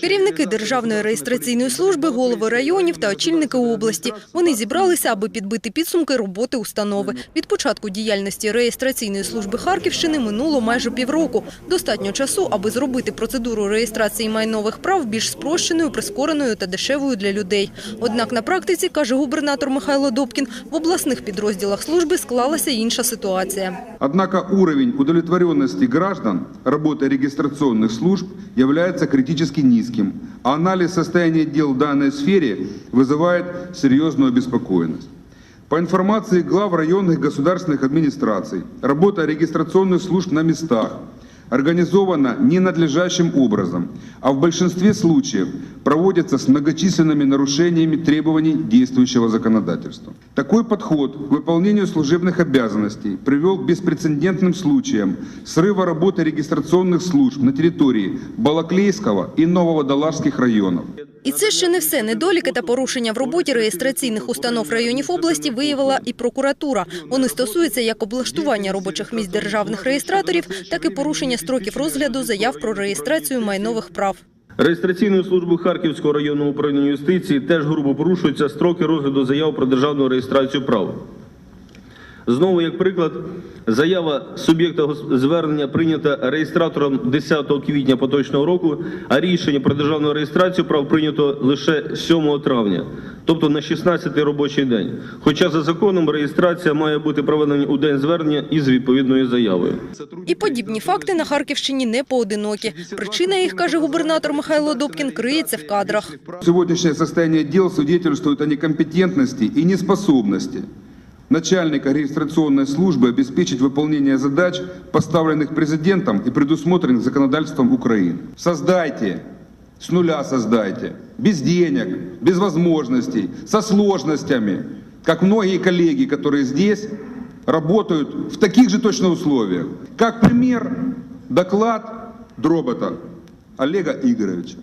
Керівники Державної реєстраційної служби, голови районів та очільники області. Вони зібралися, аби підбити підсумки роботи установи. Від початку діяльності реєстраційної служби Харківщини минуло майже півроку. Достатньо часу, аби зробити процедуру реєстрації майнових прав більш спрощеною, прискореною та дешевою для людей. Однак на практиці, каже губернатор Михайло Добкін, в обласних підрозділах служби склалася інша ситуація. Однако уровень удовлетворенности граждан работой регистрационных служб является критически низким, а анализ состояния дел в данной сфере вызывает серьезную обеспокоенность. По информации глав районных государственных администраций, работа регистрационных служб на местах организована ненадлежащим образом, а в большинстве случаев проводится с многочисленными нарушениями требований действующего законодательства. Такой подход к выполнению служебных обязанностей привел к беспрецедентным случаям срыва работы регистрационных служб на территории Балаклейского и Нововодолажских районов. І це ще не все. Недоліки та порушення в роботі реєстраційних установ районів області виявила і прокуратура. Вони стосуються як облаштування робочих місць державних реєстраторів, так і порушення строків розгляду заяв про реєстрацію майнових прав. Реєстраційною службою Харківського районного управління юстиції теж грубо порушуються строки розгляду заяв про державну реєстрацію прав. Знову, як приклад, заява суб'єкта звернення прийнята реєстратором 10 квітня поточного року, а рішення про державну реєстрацію прав прийнято лише 7 травня, тобто на 16 робочий день. Хоча за законом реєстрація має бути проведена у день звернення із відповідною заявою. І подібні факти на Харківщині не поодинокі. Причина їх, каже губернатор Михайло Добкін, криється в кадрах. Сегодняшнее состояние дел свидетельствует о некомпетентности и неспособности начальника регистрационной службы обеспечить выполнение задач, поставленных президентом и предусмотренных законодательством Украины. Создайте, с нуля создайте, без денег, без возможностей, со сложностями, как многие коллеги, которые здесь работают в таких же точно условиях. Как пример, доклад Дробота Олега Игоревича.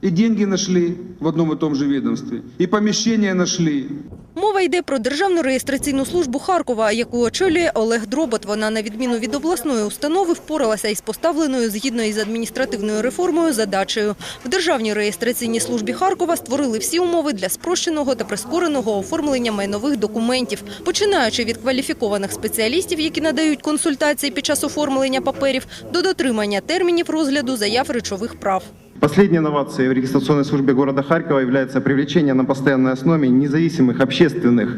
И деньги нашли в одном и том же ведомстве, и помещения нашли. Мова йде про Державну реєстраційну службу Харкова, яку очолює Олег Дробот. Вона, на відміну від обласної установи, впоралася із поставленою згідно із адміністративною реформою задачею. В Державній реєстраційній службі Харкова створили всі умови для спрощеного та прискореного оформлення майнових документів, починаючи від кваліфікованих спеціалістів, які надають консультації під час оформлення паперів, до дотримання термінів розгляду заяв речових прав. Последней инновацией в регистрационной службе города Харькова является привлечение на постоянной основе независимых общественных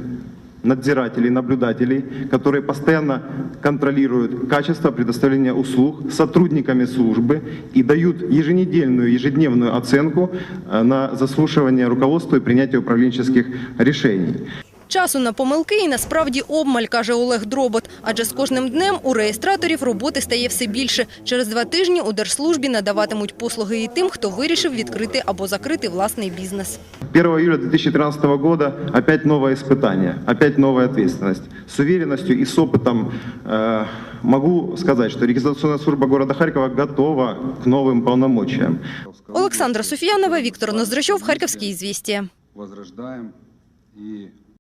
надзирателей, наблюдателей, которые постоянно контролируют качество предоставления услуг сотрудниками службы и дают еженедельную, ежедневную оценку э, на заслушивание руководства и принятие управленческих решений. Часу на помилки і насправді обмаль, каже Олег Дробот. Адже з кожним днем у реєстраторів роботи стає все більше. Через два тижні у держслужбі надаватимуть послуги і тим, хто вирішив відкрити або закрити власний бізнес. 1 июля 2013 года опять новое испытание, опять новая ответственность. С уверенностью и с опытом э, могу сказать, что регистрационная служба города Харькова готова к новым полномочиям. Олександра Софіянова, Віктор Ноздрачов, Харківські звістія. Возрождаем и